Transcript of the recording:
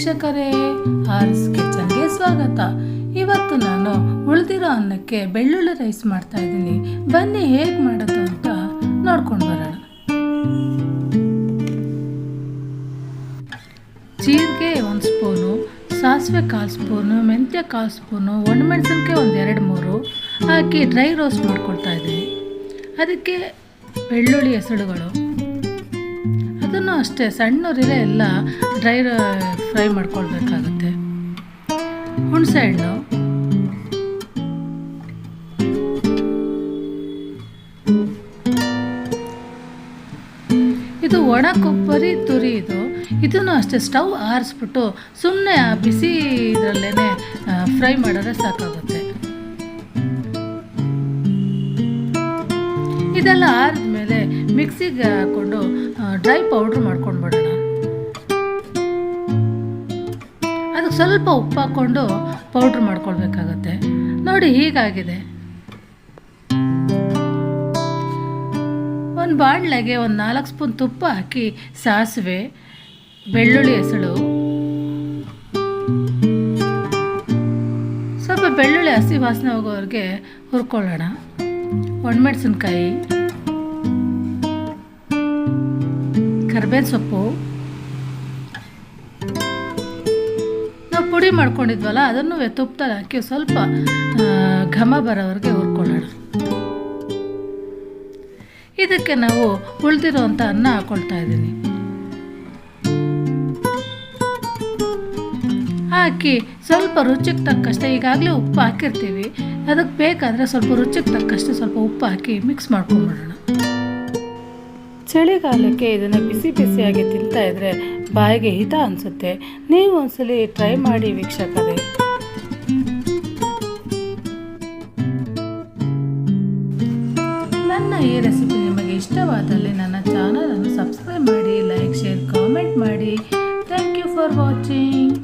ವೀಕ್ಷಕರೇ ಆರ್ಸ್ ಕಿಚನ್ಗೆ ಸ್ವಾಗತ. ಇವತ್ತು ನಾನು ಉಳಿದಿರೋ ಅನ್ನಕ್ಕೆ ಬೆಳ್ಳುಳ್ಳಿ ರೈಸ್ ಮಾಡ್ತಾ ಇದ್ದೀನಿ. ಬನ್ನಿ ಹೇಗೆ ಮಾಡೋದು ಅಂತ ನೋಡ್ಕೊಂಡು ಬರೋಣ. ಜೀರಿಗೆ ಒಂದು ಸ್ಪೂನು, ಸಾಸಿವೆ ಕಾಲು ಸ್ಪೂನು, ಮೆಂತ್ಯ ಕಾಲು ಸ್ಪೂನು, ಒಣಮೆಣಸಿನ್ಕಾಯಿ ಒಂದು ಎರಡು ಮೂರು ಹಾಕಿ ಡ್ರೈ ರೋಸ್ಟ್ ಮಾಡ್ಕೊಳ್ತಾ ಇದ್ದೀನಿ. ಅದಕ್ಕೆ ಬೆಳ್ಳುಳ್ಳಿ ಹೆಸಳುಗಳು ಅದನ್ನು ಅಷ್ಟೇ ಸಣ್ಣೂರಿಲೆ ಎಲ್ಲ ಡ್ರೈ ಫ್ರೈ ಮಾಡ್ಕೊಳ್ಬೇಕಾಗುತ್ತೆ. ಹುಣಸೆ ಹಣ್ಣು. ಇದು ಒಣ ಕೊಬ್ಬರಿ ತುರಿ ಇದು. ಇದನ್ನು ಅಷ್ಟೇ ಸ್ಟವ್ ಆರಿಸ್ಬಿಟ್ಟು ಸುಮ್ಮನೆ ಆ ಬಿಸಿ ಇದರಲ್ಲೇ ಫ್ರೈ ಮಾಡಿದ್ರೆ ಸಾಕಾಗುತ್ತೆ. ಇದೆಲ್ಲ ಆರಿದ್ಮೇಲೆ ಮಿಕ್ಸಿಗೆ ಹಾಕ್ಕೊಂಡು ಡ್ರೈ ಪೌಡ್ರ್ ಮಾಡ್ಕೊಂಡು ಬಿಡೋಣ ಅದಕ್ಕೆ ಸ್ವಲ್ಪ ಉಪ್ಪು ಹಾಕ್ಕೊಂಡು ಪೌಡ್ರ್ ಮಾಡ್ಕೊಳ್ಬೇಕಾಗತ್ತೆ. ನೋಡಿ ಹೀಗಾಗಿದೆ. ಒಂದು ಬಾಣಲೆಗೆ ಒಂದು ನಾಲ್ಕು ಸ್ಪೂನ್ ತುಪ್ಪ ಹಾಕಿ ಸಾಸಿವೆ, ಬೆಳ್ಳುಳ್ಳಿ ಹೆಸಳು. ಸ್ವಲ್ಪ ಬೆಳ್ಳುಳ್ಳಿ ಹಸಿ ವಾಸನೆ ಹೋಗೋರಿಗೆ ಹುರ್ಕೊಳ್ಳೋಣ. ಒಣಮೆಣಸಿನ್ಕಾಯಿ. ಕರ್ಬೇವಿನ ಸೊಪ್ಪು. ನಾವು ಪುಡಿ ಮಾಡ್ಕೊಂಡಿದ್ವಲ್ಲ ಅದನ್ನು ತುಪ್ಪದಲ್ಲಿ ಹಾಕಿ ಸ್ವಲ್ಪ ಘಮ ಬರೋವರೆಗೆ ಹುರ್ಕೊಳ್ಳೋಣ. ಇದಕ್ಕೆ ನಾವು ಉಳಿದಿರುವಂಥ ಅನ್ನ ಹಾಕೊಳ್ತಾ ಇದ್ದೀನಿ. ಹಾಕಿ ಸ್ವಲ್ಪ ರುಚಿಗೆ ತಕ್ಕಷ್ಟೇ ಈಗಾಗಲೇ ಉಪ್ಪು ಹಾಕಿರ್ತೀವಿ. ಅದಕ್ಕೆ ಬೇಕಾದರೆ ಸ್ವಲ್ಪ ರುಚಿಗೆ ತಕ್ಕಷ್ಟೇ ಸ್ವಲ್ಪ ಉಪ್ಪು ಹಾಕಿ ಮಿಕ್ಸ್ ಮಾಡ್ಕೊಂಡ್ಬಿಡೋಣ ಚಳಿಗಾಲಕ್ಕೆ ಇದನ್ನು ಬಿಸಿ ಬಿಸಿಯಾಗಿ ತಿಂತಾ ಇದ್ರೆ ಬಾಯಿಗೆ ಹಿತ ಅನಿಸುತ್ತೆ. ನೀವು ಒಂದ್ಸಲಿ ಟ್ರೈ ಮಾಡಿ ವೀಕ್ಷಕರೇ. ನನ್ನ ಈ ರೆಸಿಪಿ ನಿಮಗೆ ಇಷ್ಟವಾದಲ್ಲಿ ನನ್ನ ಚಾನಲನ್ನು ಸಬ್ಸ್ಕ್ರೈಬ್ ಮಾಡಿ ಲೈಕ್ ಶೇರ್ ಕಾಮೆಂಟ್ ಮಾಡಿ. Thank you for watching